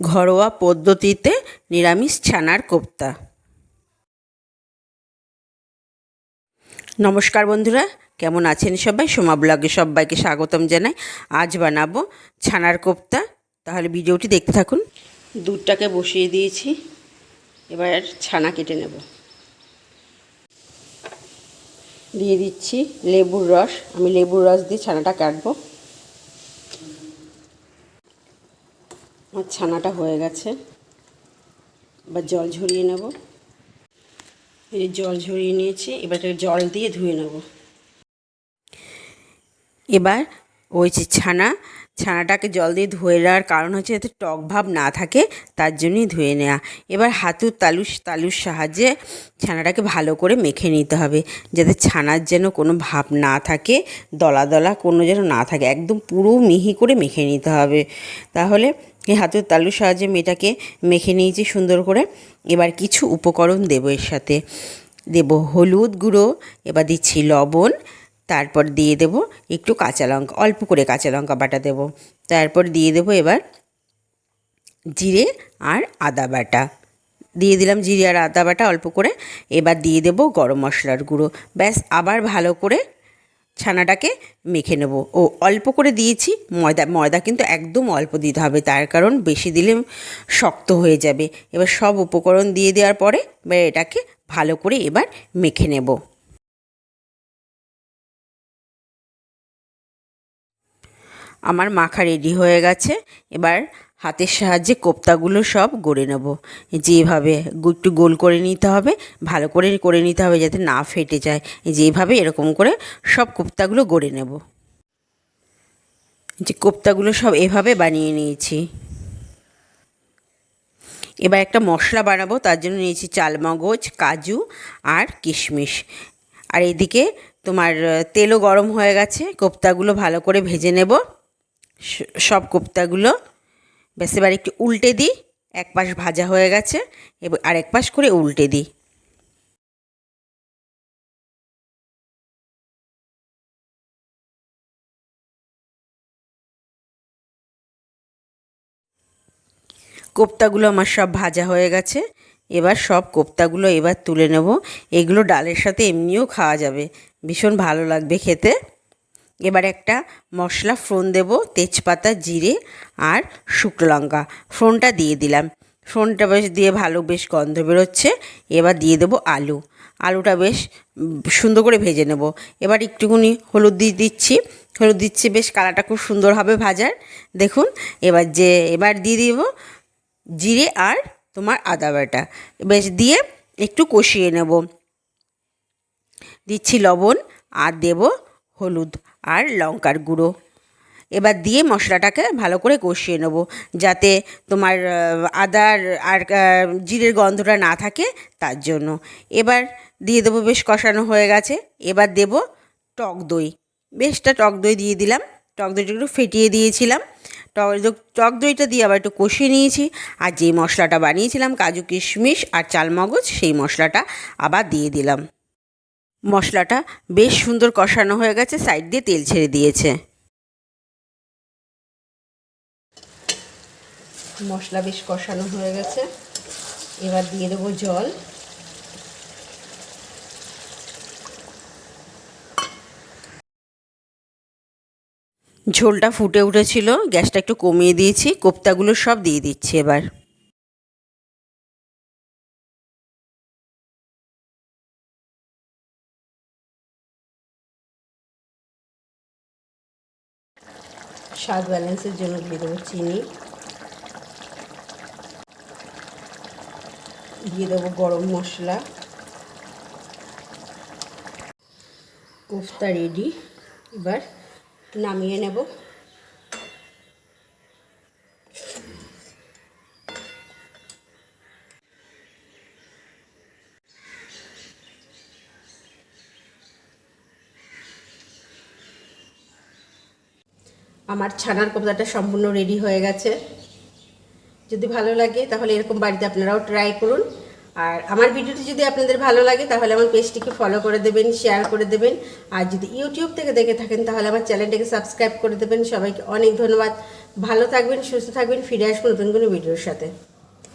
ঘরোয়া পদ্ধতিতে নিরামিষ ছানার কোপ্তা। নমস্কার বন্ধুরা, কেমন আছেন সবাই? সোমা ব্লগে সবাইকে স্বাগতম জানাই। আজ বানাবো ছানার কোপ্তা। তাহলে ভিডিওটি দেখতে থাকুন। দুধটাকে বসিয়ে দিয়েছি। এবার ছানা কেটে নেব। দিয়ে দিচ্ছি লেবুর রস। আমি লেবুর রস দিয়ে ছানাটা কাটবো। আমার ছানাটা হয়ে গেছে। এবার জল ঝরিয়ে নেব। এই জল ঝরিয়ে নিয়েছি, এবার জল দিয়ে ধুয়ে নেব। এবার ওই যে ছানা ছানাটাকে জল দিয়ে ধুয়ে নেওয়ার কারণ হচ্ছে যাতে টক ভাব না থাকে, তার জন্যই ধুয়ে নেওয়া এবার হাতুর তালুর তালুর সাহায্যে ছানাটাকে ভালো করে মেখে নিতে হবে, যাতে ছানার যেন কোনো ভাব না থাকে, দলা দলা কোনো যেন না থাকে, একদম পুরো মিহি করে মেখে নিতে হবে। তাহলে এই হাতের তালুর সাহায্যে মেয়েটাকে মেখে নিয়েছি সুন্দর করে। এবার কিছু উপকরণ দেবো এর সাথে। দেব হলুদ গুঁড়ো, এবার দিচ্ছি লবণ তারপর দিয়ে দেব একটু কাঁচা লঙ্কা, অল্প করে কাঁচা লঙ্কা বাটা দেব। তারপর দিয়ে দেব এবার জিরে আর আদা বাটা। দিয়ে দিলাম জিরে আর আদা বাটা অল্প করে, এবার দিয়ে দেব গরম মশলার গুঁড়ো। ব্যাস, আবার ভালো করে ছানাটাকে মেখে নেব। ও, অল্প করে দিয়েছি, ময়দা ময়দা কিন্তু একদম অল্প দিতে হবে, তার কারণ বেশি দিলে শক্ত হয়ে যাবে। এবার সব উপকরণ দিয়ে দেওয়ার পরে, এবার এটাকে ভালো করে এবার মেখে নেব। আমার মাখা রেডি হয়ে গেছে। এবার হাতের সাহায্যে কোপ্তাগুলো সব গড়ে নেব। যেভাবে একটু গোল করে নিতে হবে, ভালো করে করে নিতে হবে যাতে না ফেটে যায়। যেভাবে এরকম করে সব কোপ্তাগুলো গড়ে নেব। যে কোপ্তাগুলো সব এভাবে বানিয়ে নিয়েছি। এবার একটা মশলা বানাবো, তার জন্য নিয়েছি চালমগজ কাজু আর কিশমিশ। আর এদিকে তোমার তেলও গরম হয়ে গেছে, কোপ্তাগুলো ভালো করে ভেজে নেব। সব কোপ্তাগুলো ব্যাস, এবার একটু উল্টে দিই। এক পাশ ভাজা হয়ে গেছে, এবার আর এক পাশ করে উল্টে দিই। কোপ্তাগুলো আমার সব ভাজা হয়ে গেছে, এবার সব কোপ্তাগুলো এবার তুলে নেব। এগুলো ডালের সাথে এমনিও খাওয়া যাবে। ভীষণ ভালো লাগবে খেতে। এবার একটা মশলা ফোড়ন দেব, তেজপাতা, জিরে আর শুকনো লঙ্কা। ফোড়নটা দিয়ে দিলাম। ফোড়নটা বেশ দিয়ে ভালো বেশ গন্ধ বেরোচ্ছে। এবার দিয়ে দেবো আলু। আলুটা বেশ সুন্দর করে ভেজে নেব। এবার একটুখানি হলুদ দিয়ে দিচ্ছি। হলুদ দিচ্ছি, বেশ কালারটা খুব সুন্দর হবে ভাজার। দেখুন, এবার যে, এবার দিয়ে দিব জিরে আর তোমার আদা বাটা। বেশ দিয়ে একটু কষিয়ে নেব। দিচ্ছি লবণ আর দেব হলুদ আর লঙ্কার গুঁড়ো। এবার দিয়ে মশলাটাকে ভালো করে কষিয়ে নেব, যাতে তোমার আদার আর জিরের গন্ধটা না থাকে তার জন্য। এবার দিয়ে দেবো, বেশ কষানো হয়ে গেছে। এবার দেব টক দই। বেশটা টক দই দিয়ে দিলাম। টক দইটা একটু ফেটিয়ে দিয়েছিলাম। টক টক দইটা দিয়ে আবার একটু কষিয়ে নিয়েছি। আর যে মশলাটা বানিয়েছিলাম, কাজু কিশমিশ আর চালমগজ, সেই মশলাটা আবার দিয়ে দিলাম। মশলাটা বেশ সুন্দর কষানো হয়ে গেছে, সাইড দিয়ে তেল ছেড়ে দিয়েছে। মশলা বেশ কষানো হয়ে গেছে। এবার দিয়ে দেবো জল। ঝোলটা ফুটে উঠেছিল, গ্যাসটা একটু কমিয়ে দিয়েছি কোপ্তাগুলো সব দিয়ে দিচ্ছি এবার। স্বাদ ব্যালেন্সের জন্য দিয়ে দেবো চিনি। দিয়ে দেবো গরম মশলা। কোফতা রেডি এবার নামিয়ে নেব। আমার ছানার কোপ্তাটা সম্পূর্ণ রেডি হয়ে গেছে। যদি ভালো লাগে, তাহলে এরকম বাড়িতে আপনারাও ট্রাই করুন। আর আমার ভিডিওটি যদি আপনাদের ভালো লাগে, তাহলে আমার পেজটিকে ফলো করে দেবেন শেয়ার করে দেবেন। আর যদি ইউটিউব থেকে দেখে থাকেন, তাহলে আমার চ্যানেলটাকে সাবস্ক্রাইব করে দেবেন। সবাইকে অনেক ধন্যবাদ। ভালো থাকবেন, সুস্থ থাকবেন, ফিরে আসব নতুন কোনো ভিডিওর সাথে।